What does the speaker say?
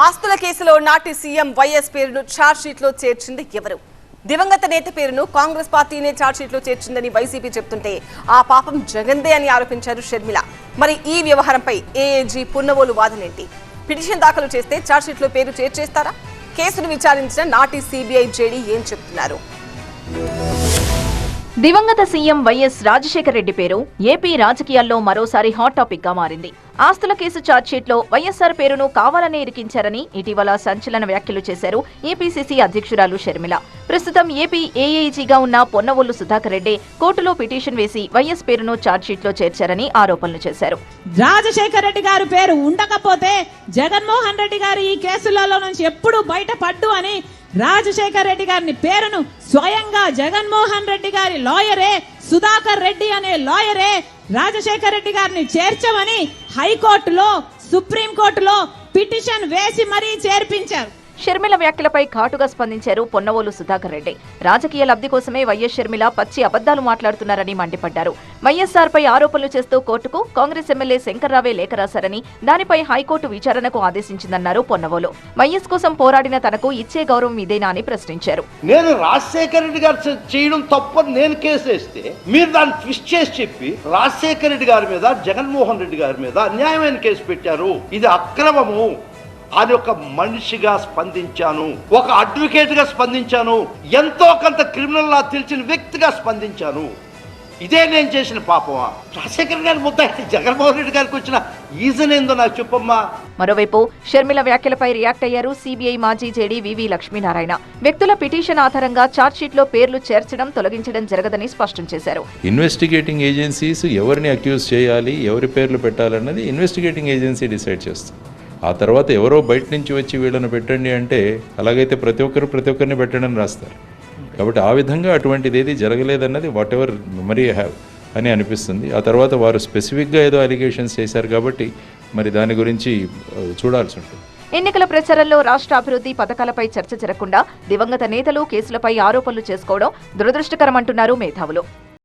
ఆస్తుల కేసులో నాటి సీఎం వైఎస్ పేరును ఛార్జ్ చేర్చింది ఎవరు? దివంగత నేత పేరును కాంగ్రెస్ పార్టీనే ఛార్జ్ చేర్చిందని వైసీపీ చెప్తుంటే ఆ పాపం జగందే అని ఆరోపించారు షర్మిల. మరి ఈ వ్యవహారంపై ఏఏజీ పున్నవోలు వాదనేంటి? పిటిషన్ దాఖలు చేస్తే ఛార్జ్ పేరు చేర్చేస్తారా? కేసును విచారించిన నాటి సిబిఐ జేడీ ఏం చెప్తున్నారు? దివంగత సీఎం వైఎస్ రాజశేఖర రెడ్డి పేరు ఏపీ రాజకీయాల్లో మరోసారి హాట్ టాపిక్గా మారింది. ఆస్తుల కేసు ఛార్జ్షీట్లో వైఎస్ఆర్ పేరును కావాలనే ఇరికించారని ఇటీవల సంచలన వ్యాఖ్యలు చేశారు ఏపీసీసీ అధ్యక్షురాలు షర్మిల. ప్రస్తుతం ఏపీ ఏఏజీగా ఉన్న పొన్నవోలు సుధాకర్ రెడ్డి కోర్టులో పిటిషన్ వేసి వైఎస్ పేరును ఛార్జ్షీట్లో చేర్చారని ఆరోపణలు చేశారు. రాజశేఖర రెడ్డి గారి పేరు ఉండకపోతే జగన్మోహన్ రెడ్డి గారు ఈ కేసులలో నుంచి ఎప్పుడు బయటపడ్డు అని రాజశేఖర్ రెడ్డి గారిని పేరును స్వయంగా జగన్మోహన్ రెడ్డి గారి లాయరే సుధాకర్ రెడ్డి అనే లాయరే రాజశేఖర్ రెడ్డి గారిని చేర్చమని హైకోర్టులో సుప్రీంకోర్టులో పిటిషన్ వేసి మరీ చేర్పించారు. షర్మిల వ్యాఖ్యలపై ఘాటుగా స్పందించారు పొన్నవోలు సుధాకర్ రెడ్డి. రాజకీయ లబ్ధి కోసమే వైఎస్ షర్మిల పచ్చి అబద్దాలు మాట్లాడుతున్నారని మండిపడ్డారు. వైఎస్ఆర్ పై ఆరోపణలు చేస్తూ కోర్టుకు కాంగ్రెస్ ఎమ్మెల్యే శంకర్రావే లేఖ రాశారని దానిపై హైకోర్టు విచారణకు ఆదేశించిందన్నారు పొన్నవోలు. వైఎస్ కోసం పోరాడిన తనకు ఇచ్చే గౌరవం ఇదేనా అని ప్రశ్నించారు. నేను రాజశేఖర రెడ్డి గారు చేయడం తప్పని నేను కేసు వేస్తే మీరు దాన్ని ట్విస్ట్ చేసి చెప్పి రాజశేఖర రెడ్డి గారి మీద జగన్మోహన్ రెడ్డి గారి మీద అన్యాయమైన కేసు పెట్టారు. ఇది అక్రమము. అని ఒక మనిషిగా స్పందించాను. ఒక అడ్వకేట్గా స్పందించాను. ఎంతో కొంత క్రిమినల్ లా తెలిసిన వ్యక్తిగా స్పందించాను. ఇదే నేను చేసిన పాపమా? రాజశేఖర గారి ముద్ద అయితే జగన్మోహన్ రెడ్డి గారికి వచ్చిన ఈజన్ ఏందో నాకు చెప్పమ్మా. మరోవైపు షర్మిల వ్యాఖ్యలపై రియాక్ట్ అయ్యారు సిబిఐ మాజీ జేడీ వివి లక్ష్మీనారాయణ. వ్యక్తుల పిటిషన్ ఆధారంగా ఛార్జ్షీట్లో పేర్లు చేర్చడం తొలగించడం జరగదని స్పష్టం చేశారు. ఇన్వెస్టిగేటింగ్ ఏజెన్సీస్ ఎవరిని అక్యూజ్ చేయాలి ఎవరి పేర్లు పెట్టాలన్నది ఇన్వెస్టిగేటింగ్ ఏజెన్సీ డిసైడ్ చేస్తుంది. ఆ తర్వాత ఎవరో బయట నుంచి వచ్చి వీళ్ళని పెట్టండి అంటే అలాగైతే ప్రతి ఒక్కరు ప్రతి ఒక్కరిని పెట్టండి రాస్తారు. కాబట్టి ఆ విధంగా అటువంటిది ఏది జరగలేదన్నది వాట్ ఎవర్ మెమరీ హ్యావ్ అని అనిపిస్తుంది. ఆ తర్వాత వారు స్పెసిఫిక్గా ఏదో అలిగేషన్స్ చేశారు కాబట్టి మరి దాని గురించి చూడాల్సి ఉంటుంది. ఎన్నికల ప్రచారంలో రాష్ట్ర అభివృద్ధి పథకాలపై చర్చ జరగకుండా దివంగత నేతలు కేసులపై ఆరోపణలు చేసుకోవడం దురదృష్టకరమంటున్నారు మేధావులు.